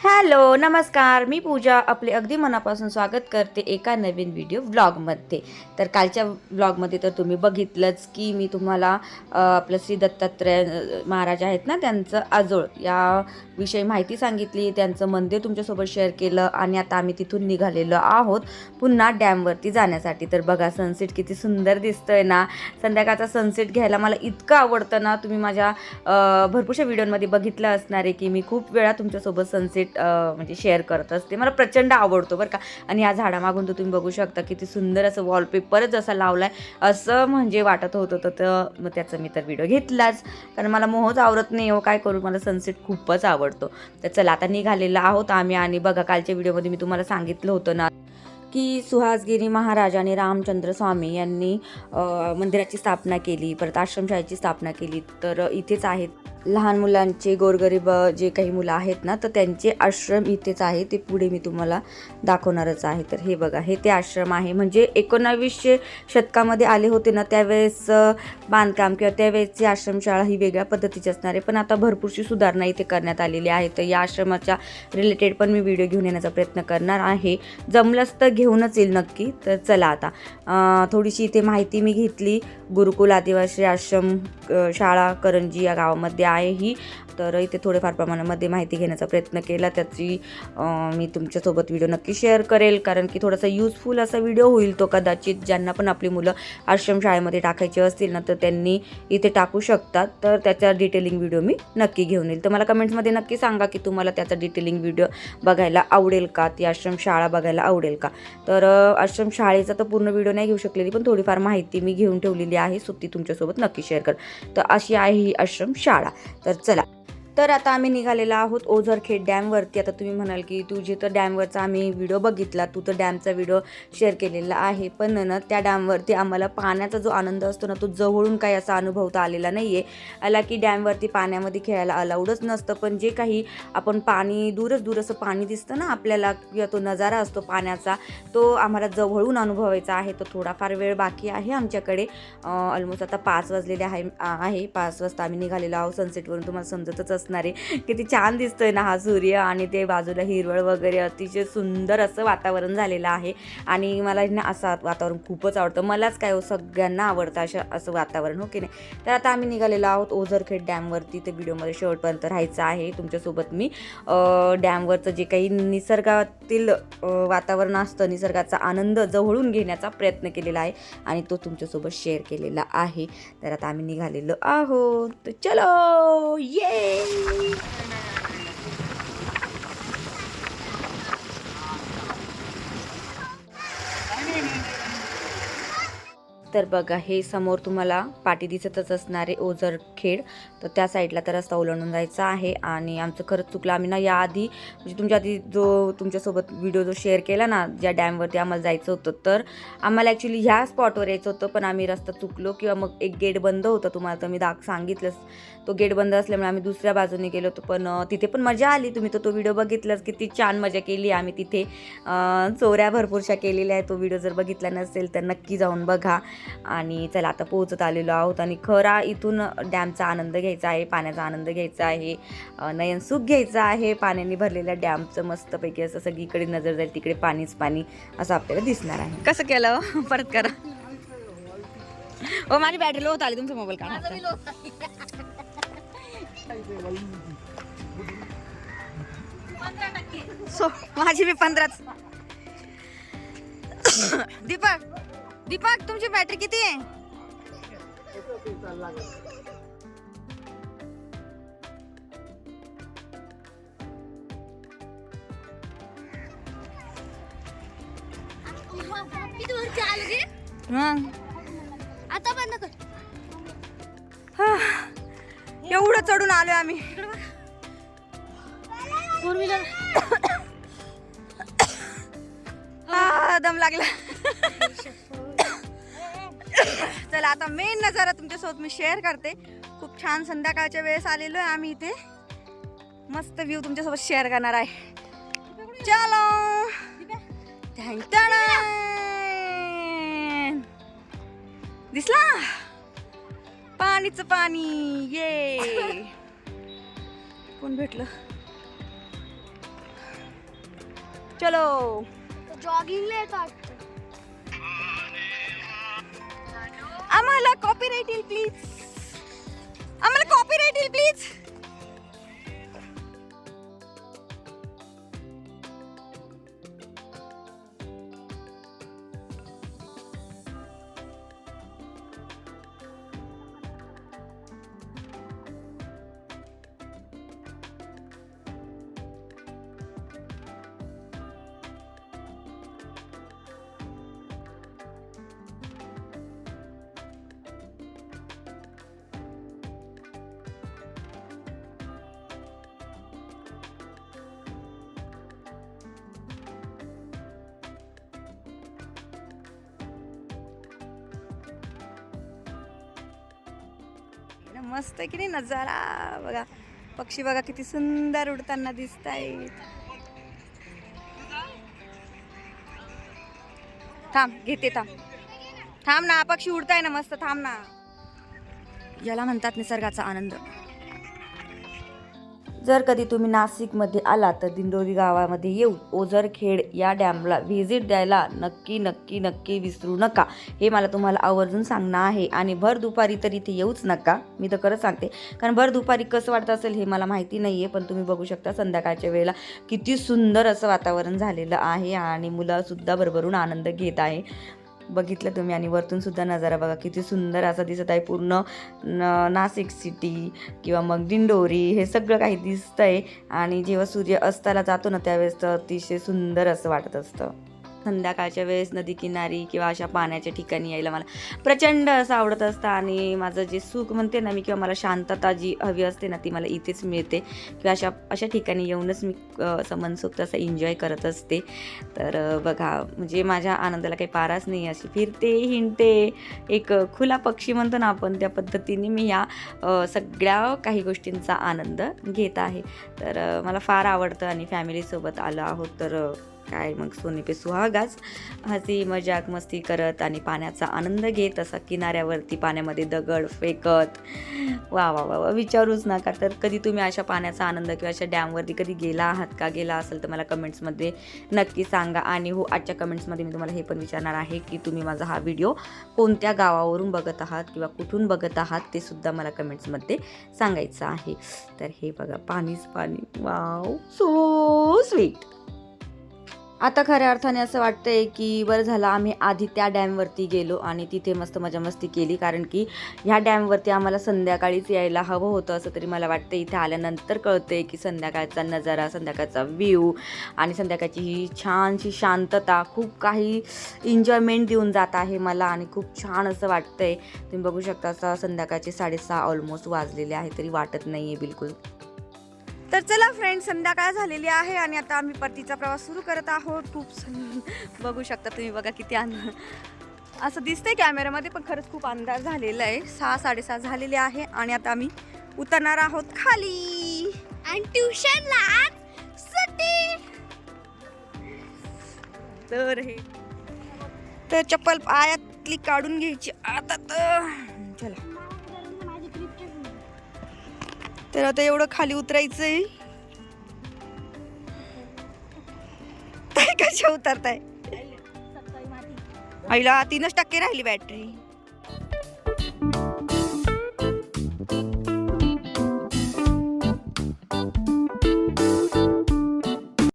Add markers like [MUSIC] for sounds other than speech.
Hello नमस्कार. मी पूजा आपले अगदी मनापासून स्वागत करते एका नवीन व्हिडिओ व्लॉगमध्ये. तर कालच्या व्लॉगमध्ये तर तुम्ही बघितलंच की मी तुम्हाला आपलं श्री दत्तात्रय महाराज आहेत ना त्यांचं आजोळ या विषयी माहिती सांगितली. त्यांचं मंदिर तुमच्यासोबत शेअर केलं आणि आता आम्ही तिथून निघालेलो आहोत पुन्हा डॅमवरती जाण्यासाठी. तर बघा सनसेट किती सुंदर दिसतोय ना. संध्याकाळचा सनसेट घ्यायला मला इतकं आवडतं ना. तुम्ही माझ्या भरपूरशा व्हिडिओमध्ये बघितलं असणार आहे की मी खूप वेळा तुमच्यासोबत सनसेट म्हणजे शेअर करत असते. मला प्रचंड आवडतो बरं का. आणि या झाडामागून तर तुम्ही बघू शकता किती सुंदर असं वॉलपेपरच असा लावला आहे असं म्हणजे वाटत होतं तर तर मग त्याचा मी तर व्हिडिओ घेतलाच. कारण मला मोहच आवडत नाही हो काय करू? मला सनसेट खूपच आवडतो. तर चला आता निघालेला आहोत आम्ही आणि बघा कालच्या व्हिडिओमध्ये मी तुम्हाला सांगितलं होतं ना की सुहासगिरी महाराज आणि रामचंद्र स्वामी यांनी मंदिराची स्थापना केली परत आश्रमशाळेची स्थापना केली. तर इथेच आहेत. लहान मुलांचे गोरगरीब जे काही मुलं आहेत ना तर त्यांचे आश्रम इथेच आहे. ते पुढे मी तुम्हाला दाखवणारच आहे. तर हे बघा हे ते आश्रम आहे. म्हणजे एकोणावीसशे शतकामध्ये आले होते ना त्यावेळेस बांधकाम किंवा त्यावेळेसची आश्रमशाळा ही वेगळ्या पद्धतीची असणार आहे. पण आता भरपूरशी सुधारणा इथे करण्यात आलेली आहे. तर या आश्रमाच्या रिलेटेड पण मी व्हिडिओ घेऊन येण्याचा प्रयत्न करणार आहे. जमलंच तर घेऊनच येईल नक्की. तर चला आता. थोडीशी इथे माहिती मी घेतली. गुरुकुल आदिवासी आश्रम शाळा करंजी या गावामध्ये आहे ही. तर इथे थोडेफार प्रमाणामध्ये माहिती घेण्याचा प्रयत्न केला. त्याची मी तुमच्यासोबत व्हिडिओ नक्की शेअर करेल. कारण की थोडासा यूजफुल असा व्हिडिओ होईल तो कदाचित. ज्यांना पण आपली मुलं आश्रमशाळेमध्ये टाकायची असतील ना तर त्यांनी इथे टाकू शकतात. तर त्याचा डिटेलिंग व्हिडिओ मी नक्की घेऊन येईल. तर मला कमेंट्समध्ये नक्की सांगा की तुम्हाला त्याचा डिटेलिंग व्हिडिओ बघायला आवडेल का? ती आश्रमशाळा बघायला आवडेल का? तर आश्रमशाळेचा तर पूर्ण व्हिडिओ नाही घेऊ शकलेली पण थोडीफार माहिती मी घेऊन ठेवलेली आहे. सो ती तुमच्यासोबत नक्की शेअर कर. तर अशी आहे ही आश्रमशाळा तर चला. तर आता आम्ही निघालेलो आहोत ओझरखेड डॅमवरती. आता तुम्ही म्हणाल की तुझे तर डॅमवरचा आम्ही व्हिडिओ बघितला तू तर डॅमचा व्हिडिओ शेअर केलेला आहे. पण ना त्या डॅमवरती आम्हाला पाण्याचा जो आनंद असतो ना तो जवळून काही असा अनुभवता आलेला नाही आहे आला की डॅमवरती पाण्यामध्ये खेळायला अलाउडच नसतं पण जे काही आपण पाणी दूरच दूर असं पाणी दिसतं ना आपल्याला किंवा तो नजारा असतो पाण्याचा तो आम्हाला जवळून अनुभवायचा आहे. तो थोडाफार वेळ बाकी आहे आमच्याकडे. ऑलमोस्ट आता पाच वाजलेले आहे आहे. पाच वाजता आम्ही निघालेलो आहोत सनसेटवरून तुम्हाला समजतच असतं असणार आहे. किती छान दिसतोय ना हा सूर्य आणि ते बाजूला हिरवळ वगैरे अतिशय सुंदर असं वातावरण झालेलं आहे. आणि मला ना असं वातावरण खूपच आवडतं. मलाच काय हो सगळ्यांना आवडतं असं असं वातावरण हो की नाही? तर आता आम्ही निघालेलो आहोत ओझरखेड डॅमवरती. ते व्हिडिओमध्ये शेवटपर्यंत राहायचं आहे. तुमच्यासोबत मी डॅमवरचं जे काही निसर्गातील वातावरण असतं निसर्गाचा आनंद जवळून घेण्याचा प्रयत्न केलेला आहे आणि तो तुमच्यासोबत शेअर केलेला आहे. तर आता आम्ही निघालेलो आहोत. तर चलो! ये Bye! तर बघा हे समोर तुम्हाला पाठी दिसतच असणारे ओझर खेड. तर त्या साईडला तर रस्ता ओलांडून जायचा आहे आणि आमचं खरंच चुकलं. आम्ही ना याआधी म्हणजे तुमच्या आधी जो तुमच्यासोबत व्हिडिओ जो शेअर केला ना ज्या डॅमवरती आम्हाला जायचं होतं तर आम्हाला ॲक्च्युली ह्या स्पॉटवर यायचं होतं पण आम्ही रस्ता चुकलो किंवा मग एक गेट बंद होता तुम्हाला तर मी दाख सांगितलंच. तो गेट बंद असल्यामुळे आम्ही दुसऱ्या बाजूने गेलो होतो पण तिथे पण मजा आली. तुम्ही तर तो व्हिडिओ बघितलाच किती छान मजा केली आम्ही तिथे. चोऱ्या भरपूरशा केलेल्या आहे तो व्हिडिओ जर बघितला नसेल तर नक्की जाऊन बघा. आणि चला आता पोहोचत आलेलो आहोत आणि खरा इथून डॅमचा आनंद घ्यायचा आहे पाण्याचा आनंद घ्यायचा आहे. अं, नयनसुख घ्यायचं आहे पाण्याने भरलेल्या डॅमचं मस्तपैकी असं सगळीकडे नजर जाईल तिकडे पाणीच पाणी असं आपल्याला दिसणार आहे. कसं केलं [LAUGHS] परत करा. हो माझी बॅटरी लो होत आली तुमचा मोबाईल काढा. सो माझी मी पंधराच. [COUGHS] दीपक दीपक तुमची बॅटरी किती आहे? किती वरती आलो गे मग? आता बंद कर. एवढं चढून आलोय आम्ही. फोर व्हीलर [COUGHS] दम लागला. [LAUGHS] [LAUGHS] [LAUGHS] चला आता मेन नजारा तुमच्यासोबत मी शेअर करते. खूप छान संध्याकाळच्या वेळेस आलेलो आहे आम्ही इथे. मस्त व्ह्यू तुमच्यासोबत शेअर करणार आहे. चलो. दिसला? पाणीच पाणी. ये कोण भेटलं? चलो. जॉगिंगला येतात आम्हाला कॉपीराइट येईल प्लीज आम्हाला कॉपीराइट येईल प्लीज मस्त आहे की नाही नजारा. बघा पक्षी बघा किती सुंदर उडताना दिसत आहेत थांब घेते थांब. थांब ना पक्षी उडताय ना मस्त थांब ना. याला म्हणतात निसर्गाचा आनंद. जर कधी तुम्ही नाशिकमध्ये आला तर दिंडोरी गावामध्ये येऊन ओझरखेड या डॅमला व्हिजिट द्यायला नक्की नक्की नक्की विसरू नका. हे मला तुम्हाला आवर्जून सांगणं आहे. आणि भर दुपारी तर इथे येऊच नका. मी तर खरंच सांगते. कारण भर दुपारी कसं वाटतं असेल हे मला माहिती नाही आहे पण तुम्ही बघू शकता संध्याकाळच्या वेळेला किती सुंदर असं वातावरण झालेलं आहे. आणि मुलंसुद्धा भरभरून आनंद घेत आहे. बघितलं तुम्ही आणि वरतून सुद्धा नजारा बघा. किती सुंदर असा दिसत आहे पूर्ण नाशिक सिटी किंवा मग दिंडोरी हे सगळं काही दिसतंय. आणि जेव्हा सूर्य अस्ताला जातो ना त्यावेळेस तर अतिशय सुंदर असं वाटत असतं. संध्याकाळच्या वेळेस नदी किनारी किंवा अशा पाण्याच्या ठिकाणी यायला मला प्रचंड असं आवडत असतं. आणि माझं जे सुख म्हणते ना मी किंवा मला शांतता जी हवी असते ना ती मला इथेच मिळते. किंवा अशा अशा ठिकाणी येऊनच मी असं मनसोक्त असं एन्जॉय करत असते. तर बघा म्हणजे माझ्या आनंदाला काही पाराच नाही अशी. फिरते हिंडते एक खुला पक्षी म्हणतो ना आपण त्या पद्धतीने मी ह्या सगळ्या काही गोष्टींचा आनंद घेत आहे. तर मला फार आवडतं आणि फॅमिलीसोबत आलो आहोत. तर काय मग सोनी पे सुहागाच. हसी मजाक मस्ती करत आणि पाण्याचा आनंद घेत असा किनाऱ्यावरती पाण्यामध्ये दगड फेकत. वा वा वा वा विचारूच नका. तर कधी तुम्ही अशा पाण्याचा आनंद किंवा अशा डॅमवरती कधी गेला आहात का? गेला असेल तर मला कमेंट्समध्ये नक्की सांगा. आणि हो आजच्या कमेंट्समध्ये मी तुम्हाला हे पण विचारणार आहे की तुम्ही माझा हा व्हिडिओ कोणत्या गावावरून बघत आहात किंवा कुठून बघत आहात ते सुद्धा मला कमेंट्समध्ये सांगायचं आहे. तर हे बघा पाणीच पाणी. वाव सो स्वीट आता खऱ्या अर्थाने असं वाटतंय की बरं झालं आम्ही आधी त्या डॅमवरती गेलो आणि तिथे मस्त मजा मस्ती केली. कारण की ह्या डॅमवरती आम्हाला संध्याकाळीच यायला हवं होतं असं तरी मला वाटतं इथे आल्यानंतर कळतंय की संध्याकाळचा नजारा संध्याकाळचा व्ह्यू आणि संध्याकाळची ही छानशी शांतता खूप काही एन्जॉयमेंट देऊन जात आहे मला आणि खूप छान असं वाटतंय. तुम्ही बघू शकता असं संध्याकाळचे साडेसहा ऑलमोस्ट वाजलेले आहे तरी वाटत नाही आहे बिलकुल. तर चला फ्रेंड संध्याकाळ झालेली आहे आणि आता आम्ही परतीचा प्रवास सुरू करत आहोत. खूप [LAUGHS] बघू शकता तुम्ही बघा किती अंध [LAUGHS] असं दिसतंय कॅमेऱ्यामध्ये पण खरंच खूप अंधार झालेला आहे. सहा साडेसहा झालेले आहे आणि आता आम्ही उतरणार आहोत खाली. आणि ट्युशनला तर हे. तर चप्पल पायातली काढून घ्यायची आता तर चला. तर आता एवढं खाली उतरायचंय काय कशा उतरताय? आईला तीनच टक्के राहिली बॅटरी.